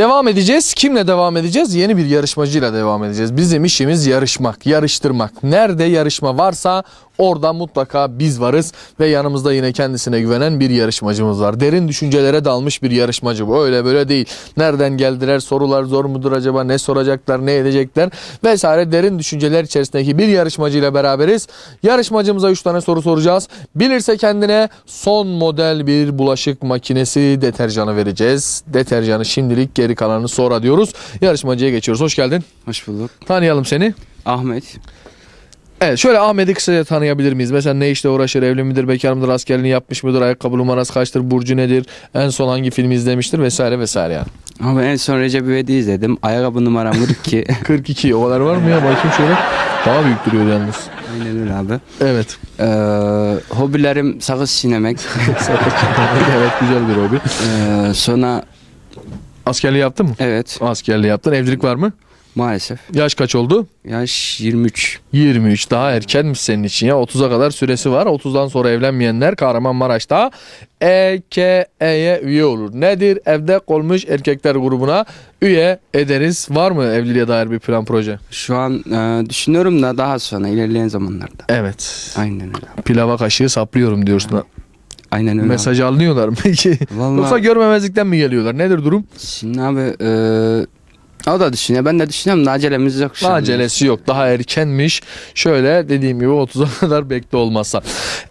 Devam edeceğiz. Kimle devam edeceğiz? Yeni bir yarışmacıyla devam edeceğiz. Bizim işimiz yarışmak, yarıştırmak. Nerede yarışma varsa orada mutlaka biz varız ve yanımızda yine kendisine güvenen bir yarışmacımız var. Derin düşüncelere dalmış bir yarışmacı bu. Öyle böyle değil. Nereden geldiler? Sorular zor mudur acaba? Ne soracaklar? Ne edecekler? Vesaire derin düşünceler içerisindeki bir yarışmacıyla beraberiz. Yarışmacımıza 3 tane soru soracağız. Bilirse kendine son model bir bulaşık makinesi deterjanı vereceğiz. Deterjanı şimdilik geri kalanını sonra diyoruz. Yarışmacıya geçiyoruz. Hoş geldin. Hoş bulduk. Tanıyalım seni. Ahmet. Evet şöyle Ahmet'i kısaca tanıyabilir miyiz? Mesela ne işle uğraşır, evli midir, bekar mıdır, askerliğini yapmış mıdır, ayakkabı numarası kaçtır, burcu nedir, en son hangi filmi izlemiştir vesaire vesaire yani. Ama en son Recep İvedik'i izledim. Ayakkabı numaram 42. 42 o kadar var mı ya? Bakayım şöyle. Daha büyük duruyor yalnız. Aynen öyle abi. Evet. Ee, hobilerim sakız çiğnemek. evet güzel bir hobi. Ee, sonra Askerliği yaptın mı? evet Askerliği yaptın. Evlilik var mı? Maalesef. Yaş kaç oldu? Yaş 23. 23 daha erkenmiş senin için ya 30'a kadar süresi var 30'dan sonra evlenmeyenler Kahramanmaraş'ta EKE'ye üye olur. Nedir? Evde olmuş erkekler grubuna üye ederiz. Var mı evliliğe dair bir plan proje? Şu an e, düşünüyorum da daha sonra ilerleyen zamanlarda. Evet. Aynen öyle. abi. Pilava kaşığı saplıyorum diyorsun. Aynen öyle. abi. Mesajı alınıyorlar mı? Vallahi Yoksa görmemezlikten mi geliyorlar? Nedir durum? şimdi abi e, o da düşünüyor. Ben de düşünüyorum da acelemiz yok an. Acelesi yok. Daha erkenmiş. Şöyle dediğim gibi 30'a kadar bekle olmazsa.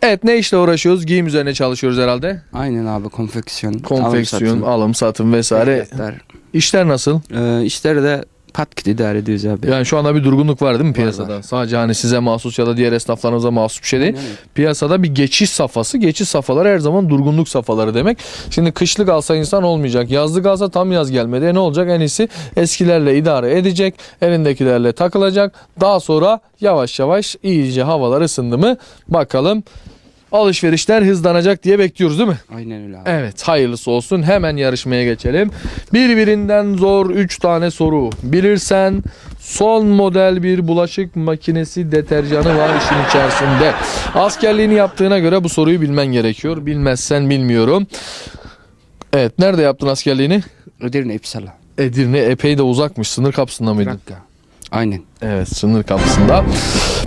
Evet ne işle uğraşıyoruz? Giyim üzerine çalışıyoruz herhalde. Aynen abi konfeksiyon. Konfeksiyon, alım alım, satım vesaire. satım, İşler nasıl? E, işleri de pat git idare ediyoruz abi. Yani şu anda bir durgunluk var değil mi piyasada? var. Sadece hani size mahsus ya da diğer esnaflarınıza mahsus bir şey değil. Aynen. Piyasada bir geçiş safhası. Geçiş safhaları her zaman durgunluk safhaları demek. Şimdi kışlık alsa insan olmayacak. Yazlık alsa tam yaz gelmedi. E ne olacak? En iyisi eskilerle idare edecek. Elindekilerle takılacak. Daha sonra yavaş yavaş iyice havalar ısındı mı bakalım alışverişler hızlanacak diye bekliyoruz değil mi? Aynen öyle abi. Evet hayırlısı olsun hemen yarışmaya geçelim. Birbirinden zor 3 tane soru. Bilirsen son model bir bulaşık makinesi deterjanı var işin içerisinde. Askerliğini yaptığına göre bu soruyu bilmen gerekiyor. Bilmezsen bilmiyorum. Evet nerede yaptın askerliğini? Edirne İpsala. Edirne epey de uzakmış. Sınır kapısında mıydın? Trakya. Aynen. Evet sınır kapısında.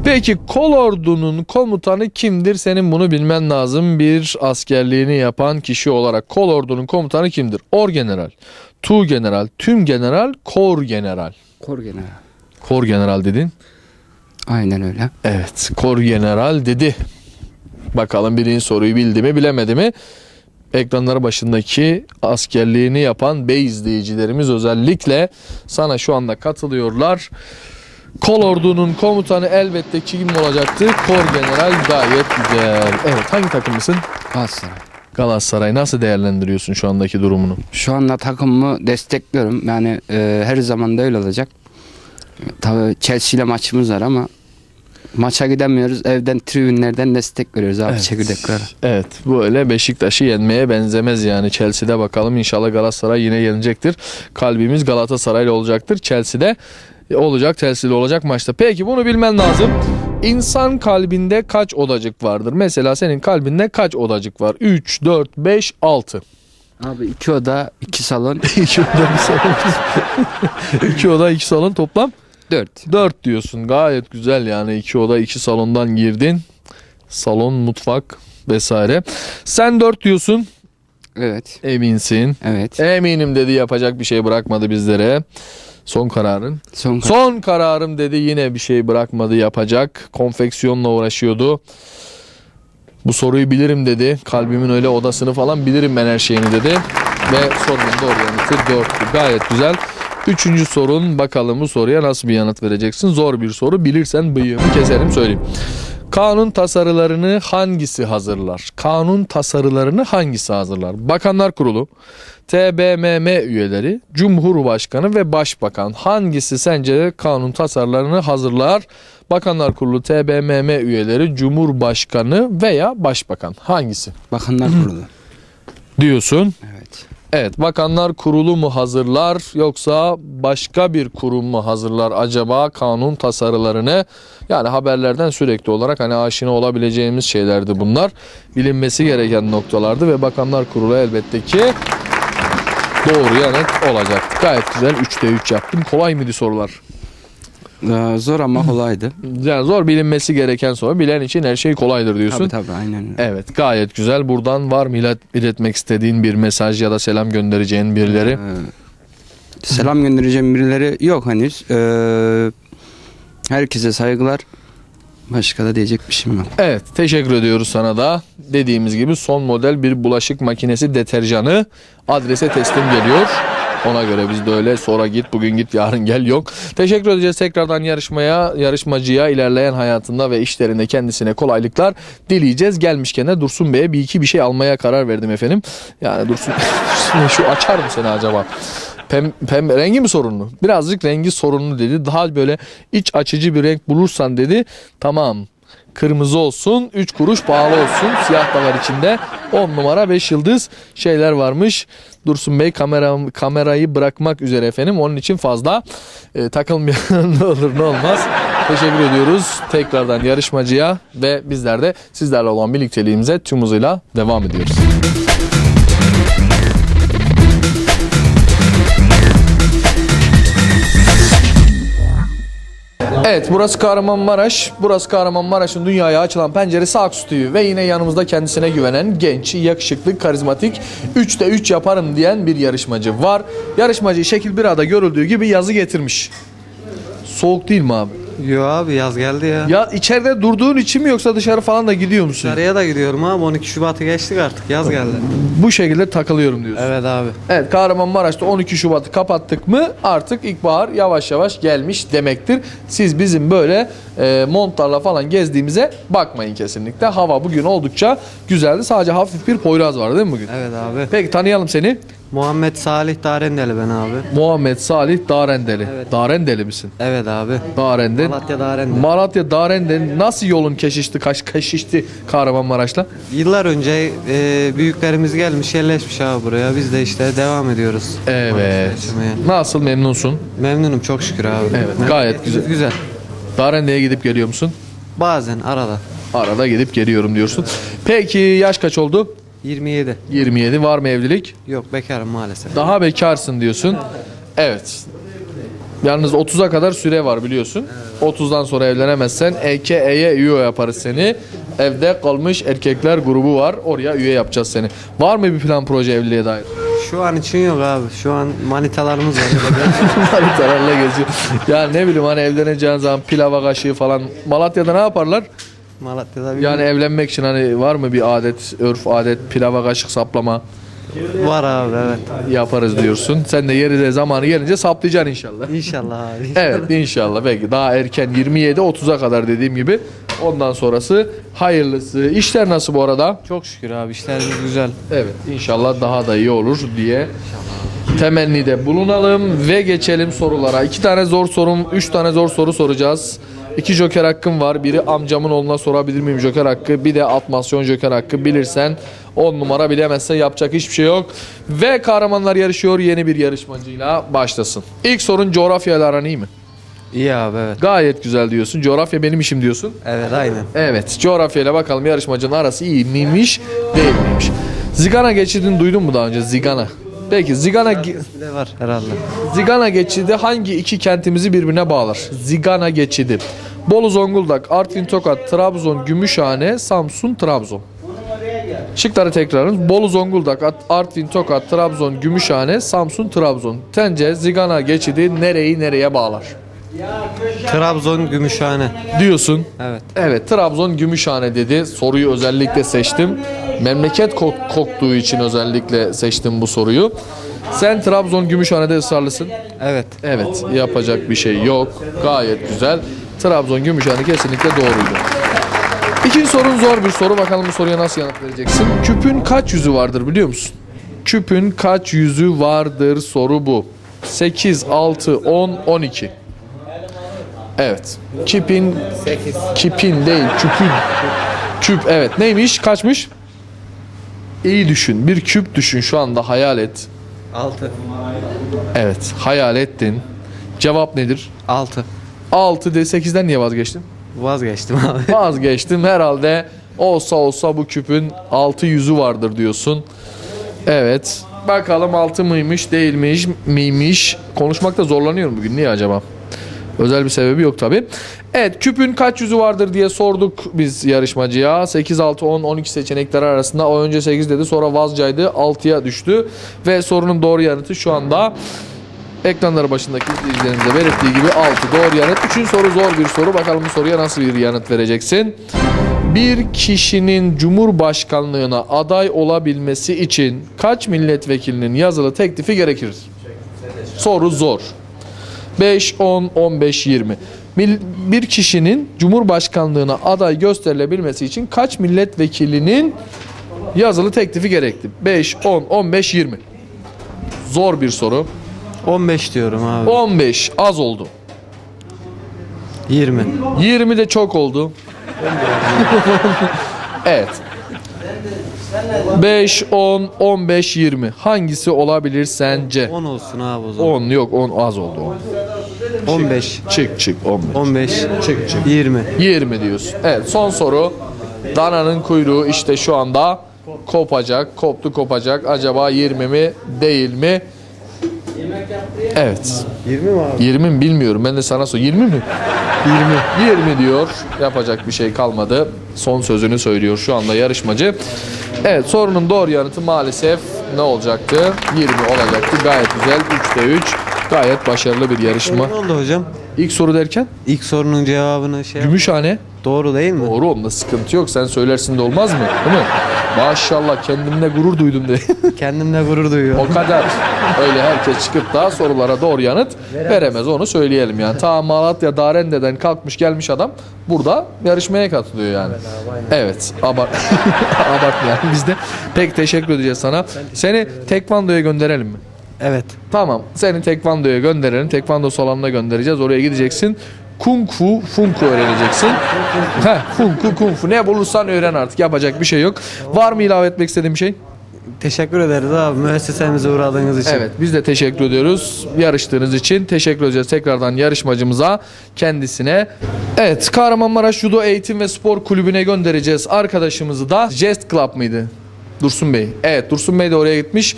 Peki kol ordunun komutanı kimdir? Senin bunu bilmen lazım. Bir askerliğini yapan kişi olarak kol ordunun komutanı kimdir? Orgeneral, Tu general, tüm general, kor general. Kor general. Kor general dedin. Aynen öyle. Evet kor general dedi. Bakalım birinci soruyu bildi mi bilemedi mi? Ekranları başındaki askerliğini yapan bey izleyicilerimiz özellikle sana şu anda katılıyorlar. Kol ordunun komutanı elbette kim olacaktı? Kor general gayet güzel. Evet hangi takımlısın? Galatasaray. Galatasaray nasıl değerlendiriyorsun şu andaki durumunu? Şu anda takımımı destekliyorum. Yani e, her zaman da öyle olacak. Tabii Chelsea ile maçımız var ama maça gidemiyoruz. Evden tribünlerden destek veriyoruz abi Evet. çekirdekleri. Evet böyle Beşiktaş'ı yenmeye benzemez yani Chelsea'de bakalım inşallah Galatasaray yine yenecektir. Kalbimiz Galatasaray'la olacaktır. Chelsea'de olacak Chelsea'de olacak maçta. Peki bunu bilmen lazım. İnsan kalbinde kaç odacık vardır? Mesela senin kalbinde kaç odacık var? 3, 4, 5, 6. Abi iki oda, iki salon, 2 oda bir salon. 2 oda 2 salon toplam dört. 4 diyorsun. Gayet güzel yani 2 oda 2 salondan girdin. Salon, mutfak vesaire. Sen 4 diyorsun. Evet. Eminsin. Evet. Eminim dedi yapacak bir şey bırakmadı bizlere. Son kararın. Son kar- Son kararım dedi yine bir şey bırakmadı yapacak. Konfeksiyonla uğraşıyordu. Bu soruyu bilirim dedi. Kalbimin öyle odasını falan bilirim ben her şeyini dedi. Ve sorunun doğru yanıtı 4'tü. Gayet güzel. Üçüncü sorun bakalım bu soruya nasıl bir yanıt vereceksin? Zor bir soru. Bilirsen bıyığımı keserim söyleyeyim. Kanun tasarılarını hangisi hazırlar? Kanun tasarılarını hangisi hazırlar? Bakanlar Kurulu, TBMM üyeleri, Cumhurbaşkanı ve Başbakan hangisi sence kanun tasarılarını hazırlar? Bakanlar Kurulu, TBMM üyeleri, Cumhurbaşkanı veya Başbakan hangisi? Bakanlar Kurulu. Diyorsun. Evet. Evet, Bakanlar Kurulu mu hazırlar yoksa başka bir kurum mu hazırlar acaba kanun tasarılarını? Yani haberlerden sürekli olarak hani aşina olabileceğimiz şeylerdi bunlar. Bilinmesi gereken noktalardı ve Bakanlar Kurulu elbette ki doğru yanıt olacak. Gayet güzel 3'te 3 yaptım. Kolay mıydı sorular? Ee, zor ama kolaydı. Yani zor bilinmesi gereken soru. Bilen için her şey kolaydır diyorsun. tabii tabii aynen. öyle. Evet gayet güzel. Buradan var mı ilet- iletmek istediğin bir mesaj ya da selam göndereceğin birileri? Ee, selam göndereceğim birileri yok henüz. Ee, herkese saygılar. Başka da diyecek bir şeyim yok. Evet teşekkür ediyoruz sana da. Dediğimiz gibi son model bir bulaşık makinesi deterjanı adrese teslim geliyor. Ona göre biz de öyle sonra git bugün git yarın gel yok. Teşekkür edeceğiz tekrardan yarışmaya, yarışmacıya ilerleyen hayatında ve işlerinde kendisine kolaylıklar dileyeceğiz. Gelmişken de Dursun Bey'e bir iki bir şey almaya karar verdim efendim. Yani Dursun şu açar mı seni acaba? Pem, pem, rengi mi sorunlu? Birazcık rengi sorunlu dedi. Daha böyle iç açıcı bir renk bulursan dedi. Tamam. Kırmızı olsun, 3 kuruş pahalı olsun. Siyah da var içinde. 10 numara 5 yıldız şeyler varmış. Dursun Bey kamera, kamerayı bırakmak üzere efendim. Onun için fazla e, takılmayalım ne olur ne olmaz. Teşekkür ediyoruz tekrardan yarışmacıya ve bizler de sizlerle olan birlikteliğimize tüm hızıyla devam ediyoruz. Evet burası Kahramanmaraş. Burası Kahramanmaraş'ın dünyaya açılan penceresi Aksu TV ve yine yanımızda kendisine güvenen genç, yakışıklı, karizmatik 3'te 3 yaparım diyen bir yarışmacı var. Yarışmacı şekil bir ada görüldüğü gibi yazı getirmiş. Soğuk değil mi abi? Yo abi yaz geldi ya. Ya içeride durduğun için mi yoksa dışarı falan da gidiyor musun? Dışarıya da gidiyorum abi 12 Şubat'ı geçtik artık yaz geldi. Bu şekilde takılıyorum diyorsun. Evet abi. Evet Kahramanmaraş'ta 12 Şubat'ı kapattık mı artık ilkbahar yavaş yavaş gelmiş demektir. Siz bizim böyle e, montlarla falan gezdiğimize bakmayın kesinlikle. Hava bugün oldukça güzeldi. Sadece hafif bir poyraz var değil mi bugün? Evet abi. Peki tanıyalım seni. Muhammed Salih Darendeli ben abi. Muhammed Salih Darendeli. Evet. Darendeli misin? Evet abi. Darenden. Malatya Darendeli. Malatya Darenden nasıl yolun keşişti, kaş, keşişti Kahramanmaraş'la? Yıllar önce e, büyüklerimiz gelmiş yerleşmiş abi buraya. Biz de işte devam ediyoruz. Evet. Nasıl memnunsun? Memnunum çok şükür abi. Evet, gayet güzel. Güzel. Darende'ye gidip geliyor musun? Bazen arada. Arada gidip geliyorum diyorsun. Peki yaş kaç oldu? 27. 27 var mı evlilik? Yok bekarım maalesef. Daha bekarsın diyorsun. Evet. Yalnız 30'a kadar süre var biliyorsun. 30'dan sonra evlenemezsen EKE'ye üye yaparız seni. Evde kalmış erkekler grubu var. Oraya üye yapacağız seni. Var mı bir plan proje evliliğe dair? Şu an için yok abi. Şu an manitalarımız var. Haritalarla geziyor. Ya ne bileyim hani evleneceğin zaman pilava kaşığı falan. Malatya'da ne yaparlar? Malatya'da bir Yani evlenmek için hani var mı bir adet, örf adet, pilava kaşık saplama var abi evet. yaparız diyorsun. Sen de yeri de zamanı gelince saplayacaksın inşallah. İnşallah abi. Evet inşallah belki daha erken 27-30'a kadar dediğim gibi ondan sonrası hayırlısı. İşler nasıl bu arada? Çok şükür abi işlerimiz güzel. Evet inşallah daha da iyi olur diye temennide bulunalım ve geçelim sorulara. İki tane zor sorum, üç tane zor soru soracağız. İki joker hakkım var. Biri amcamın oğluna sorabilir miyim joker hakkı. Bir de atmasyon joker hakkı. Bilirsen 10 numara bilemezsen yapacak hiçbir şey yok. Ve kahramanlar yarışıyor yeni bir yarışmacıyla başlasın. İlk sorun coğrafyayla aran iyi mi? İyi abi evet. Gayet güzel diyorsun. Coğrafya benim işim diyorsun. Evet aynen. Evet coğrafyayla bakalım yarışmacının arası iyi miymiş değil miymiş. Zigana geçidini duydun mu daha önce? Zigana. Peki Zigana ge- de var herhalde. Zigana geçidi hangi iki kentimizi birbirine bağlar? Zigana geçidi. Bolu Zonguldak, Artvin Tokat, Trabzon, Gümüşhane, Samsun, Trabzon. Şıkları tekrarın. Bolu Zonguldak, Artvin Tokat, Trabzon, Gümüşhane, Samsun, Trabzon. Tence Zigana geçidi nereyi nereye bağlar? Trabzon Gümüşhane. Diyorsun. Evet. Evet Trabzon Gümüşhane dedi. Soruyu özellikle seçtim. Memleket kok- koktuğu için özellikle seçtim bu soruyu. Sen Trabzon Gümüşhane'de ısrarlısın. Evet. Evet yapacak bir şey yok. Gayet güzel. Trabzon Gümüşhane kesinlikle doğruydu. İkinci sorun zor bir soru. Bakalım bu soruya nasıl yanıt vereceksin. Küpün kaç yüzü vardır biliyor musun? Küpün kaç yüzü vardır soru bu. 8, 6, 10, 12. Evet. Kipin 8. Kipin değil, küpün. Küp evet. Neymiş? Kaçmış? İyi düşün. Bir küp düşün şu anda hayal et. 6. Evet, hayal ettin. Cevap nedir? 6. 6 de 8'den niye vazgeçtin? Vazgeçtim abi. Vazgeçtim herhalde olsa olsa bu küpün 6 yüzü vardır diyorsun. Evet. Bakalım altı mıymış değilmiş miymiş. Konuşmakta zorlanıyorum bugün. Niye acaba? Özel bir sebebi yok tabi. Evet küpün kaç yüzü vardır diye sorduk biz yarışmacıya. 8, 6, 10, 12 seçenekler arasında. O önce 8 dedi sonra vazcaydı 6'ya düştü. Ve sorunun doğru yanıtı şu anda ekranları başındaki izleyicilerimize belirttiği gibi 6 doğru yanıt. Üçüncü soru zor bir soru. Bakalım bu soruya nasıl bir yanıt vereceksin? Bir kişinin Cumhurbaşkanlığına aday olabilmesi için kaç milletvekilinin yazılı teklifi gerekir? Soru zor. 5, 10, 15, 20. Mil- Bir kişinin Cumhurbaşkanlığına aday gösterilebilmesi için kaç milletvekilinin yazılı teklifi gerekli? 5, 10, 15, 20. Zor bir soru. 15 diyorum abi. 15 az oldu. 20. 20 de çok oldu. evet. 5, 10, 15, 20. Hangisi olabilir sence? 10 olsun abi o zaman. 10 yok 10 az oldu. 10. 15. Çık çık 15. 15. Çık çık. 20. 20 diyorsun. Evet son soru. Dananın kuyruğu işte şu anda kopacak. Koptu kopacak. Acaba 20 mi değil mi? Evet. 20 mi abi? 20 mi bilmiyorum. Ben de sana sor. 20 mi? 20. 20 diyor. Yapacak bir şey kalmadı. Son sözünü söylüyor şu anda yarışmacı. Evet sorunun doğru yanıtı maalesef ne olacaktı? 20 olacaktı. Gayet güzel. 3'te 3. Gayet başarılı bir yarışma. Ne oldu hocam? İlk soru derken? İlk sorunun cevabını şey Gümüşhane. Doğru değil mi? Doğru onda sıkıntı yok. Sen söylersin de olmaz mı? Değil mi? Maşallah kendimle gurur duydum de. Kendimle gurur duyuyorum. o kadar. Öyle herkes çıkıp da sorulara doğru yanıt veremez onu söyleyelim yani. Ta Malatya Darende'den kalkmış gelmiş adam burada yarışmaya katılıyor yani. Evet. Abart abartmayalım biz de. Pek teşekkür edeceğiz sana. Seni tekvandoya gönderelim mi? Evet. Tamam. Seni tekvandoya gönderelim. Tekvando salonuna göndereceğiz. Oraya gideceksin. Kung fu, fung fu öğreneceksin. Heh, fung fu, kung fu. Ne bulursan öğren artık. Yapacak bir şey yok. Var mı ilave etmek istediğin bir şey? Teşekkür ederiz abi müessesemize uğradığınız için. Evet biz de teşekkür ediyoruz. Yarıştığınız için teşekkür edeceğiz tekrardan yarışmacımıza kendisine. Evet Kahramanmaraş Judo Eğitim ve Spor Kulübü'ne göndereceğiz arkadaşımızı da. Jest Club mıydı? Dursun Bey. Evet Dursun Bey de oraya gitmiş.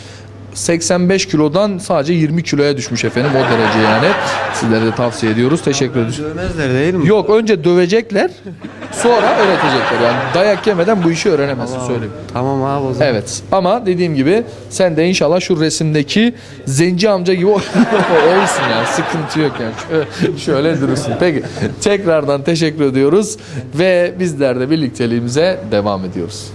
85 kilodan sadece 20 kiloya düşmüş efendim o derece yani. Sizlere de tavsiye ediyoruz. Teşekkür ederiz. Dövmezler değil mi? Yok önce dövecekler sonra öğretecekler. Yani dayak yemeden bu işi öğrenemezsin söyleyeyim. Tamam abi o zaman. Evet ama dediğim gibi sen de inşallah şu resimdeki zenci amca gibi olsun yani sıkıntı yok yani şöyle, şöyle durursun. Peki tekrardan teşekkür ediyoruz ve bizler de birlikteliğimize devam ediyoruz.